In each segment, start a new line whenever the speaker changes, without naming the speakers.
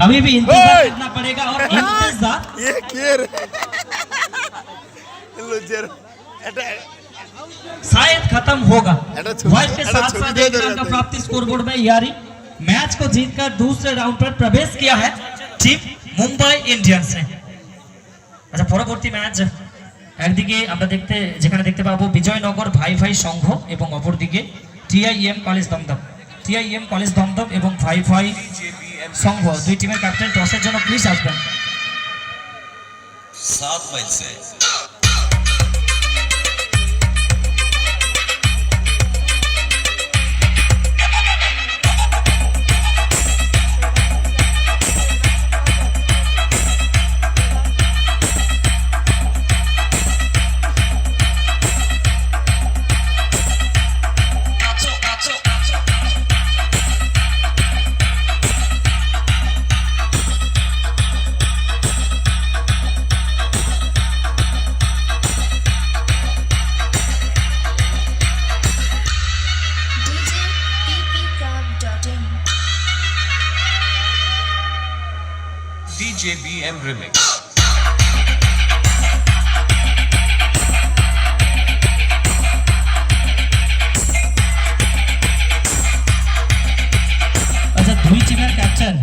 अभी भी इंतजार
ओए!
करना पड़ेगा और इंतजार
ये কে রে লুজের এটা
शायद खत्म होगा
अरे छुट्टी-
वर्ल्ड के
अरे
साथ
छुट्टी
साथ
दे
एक
दो
अंक
रहते।
प्राप्ति स्कोरबोर्ड में यारी मैच को जीतकर दूसरे राउंड पर प्रवेश किया है टीम মুম্বাই ইন্ডিয়ান্স আচ্ছা পরবর্তী ম্যাচ একদিকে আমরা দেখতে যেখানে দেখতে পাবো বিজয়নগর ভাই ভাই সংঘ এবং অপরদিকে TIM college Dumdum TIM college Dumdum এবং ভাই ভাই সংঘ দুই টিমের ক্যাপ্টেন টসের জন্য প্লিজ আসবেন
সাত
বাইসে
DJ BM Remix.
টিমের ক্যাপ্টেন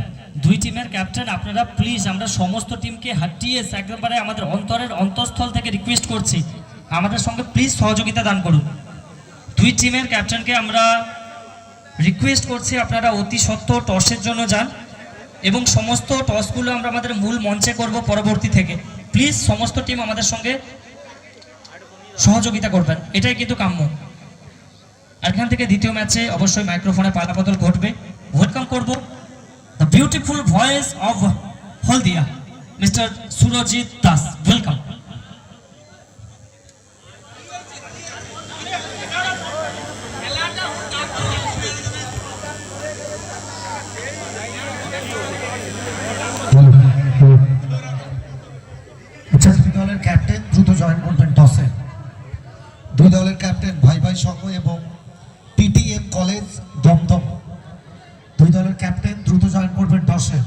ক্যাপ্টেন আপনারা প্লিজ আমরা সমস্ত টিমকে হাটিয়ে একেবারে আমাদের অন্তরের অন্তঃস্থল থেকে রিকোয়েস্ট করছি। আমাদের সঙ্গে প্লিজ সহযোগিতা দান করুন। দুই টিমের ক্যাপ্টেনকে আমরা রিকোয়েস্ট করছি, আপনারা অতি সত্য টসের জন্য যান। এবং সমস্ত টসগুলো আমরা আমাদের মূল মঞ্চে করব পরবর্তী থেকে। প্লিজ সমস্ত টিম আমাদের সঙ্গে সহযোগিতা করবেন। এটাই কিন্তু কাম্য। আর এখান থেকে দ্বিতীয় ম্যাচে অবশ্যই মাইক্রোফোনে পালাবদল ঘটবে। ওয়েলকাম করব the beautiful voice of Haldia
mister Surajit দলের ক্যাপ্টেন, দ্রুত জয়েন করবেন টসে। দুই দলের ক্যাপ্টেন ভাই ভাই সংঘ এবং টিটিএম কলেজ দমদম। দুই দলের ক্যাপ্টেন, দ্রুত জয়েন করবেন টসে।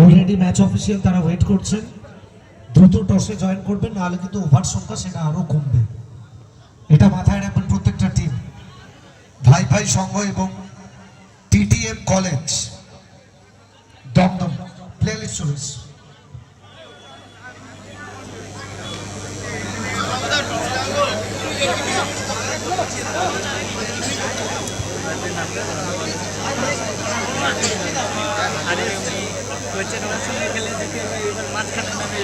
অলরেডি ম্যাচ অফিসিয়াল তারা ওয়েট করছেন। দ্রুত টসে জয়েন করবেন, নাহলে কিন্তু ওভার সংখ্যা সেটা আরও কমবে। এটা মাথায় রাখবেন প্রত্যেকটা টিম ভাই ভাই সংঘ এবং TTM college Dum Dum. Play list চলে
আরে কোচের ওর সঙ্গে খেলে যদি এবার মাঝখানে নামে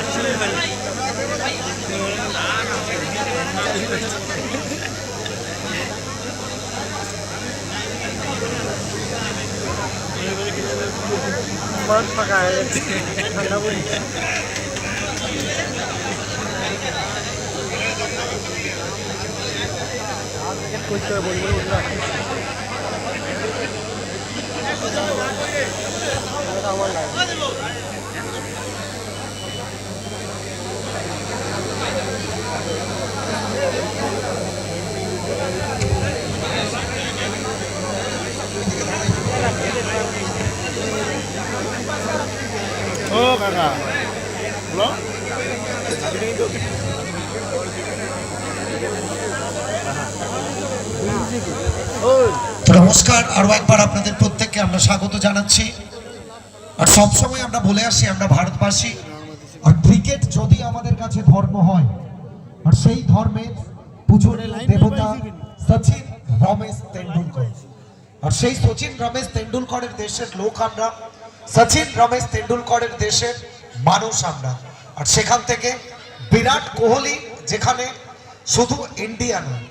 আসলে পারে মাঠ ফাঁকা হয়ে যাচ্ছে করতে হবে ওটা আমার
ও কাকা। বলো।
তো নমস্কার আরও একবার আপনাদের প্রত্যেককে আমরা স্বাগত জানাচ্ছি। আর সব সময় আমরা বলে আসি আমরা ভারতবাসী। আর ক্রিকেট যদি আমাদের কাছে ধর্ম হয় আর সেই ধর্মের পুজোর দেবতা সচিন রমেশ তেন্ডুলকর। আর সেই সচিন রমেশ তেন্ডুলকরের দেশের লোক আমরা সচিন রমেশ তেন্ডুলকরের দেশের মানুষ আমরা। আর সেখান থেকে বিরাট কোহলি যেখানে শুধু ইন্ডিয়া নয়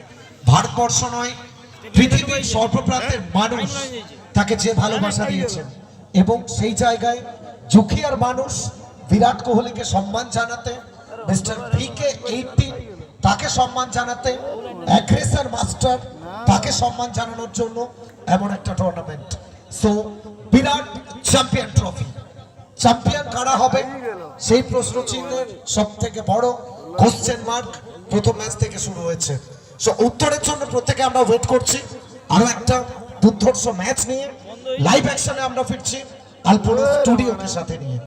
ভারতবর্ষ নয় পৃথিবীর সর্বপ্রান্তের মানুষ তাকে যে ভালোবাসা দিয়েছেন। এবং সেই জায়গায় জুখিয়ার মানুষ বিরাট কোহলিকে সম্মান জানাতে, মিস্টার ভি কে এইটিন তাকে সম্মান জানাতে, অ্যাগ্রেসার মাস্টার তাকে সম্মান জানানোর জন্য এমন একটা টুর্নামেন্ট সো বিরাট চ্যাম্পিয়ন ট্রফি চ্যাম্পিয়ন কারা হবে? সেই প্রশ্ন চিহ্নের সব থেকে বড় কোশ্চেন মার্ক প্রথম ম্যাচ থেকে শুরু হয়েছে। সো উত্তরের জন্য প্রত্যেকে আমরা ওয়েট করছি। আরও একটা দুর্ধর্ষ ম্যাচ নিয়ে লাইভ অ্যাকশনে আমরা ফিরছি। আলপনা স্টুডিওকে সাথে নিয়ে।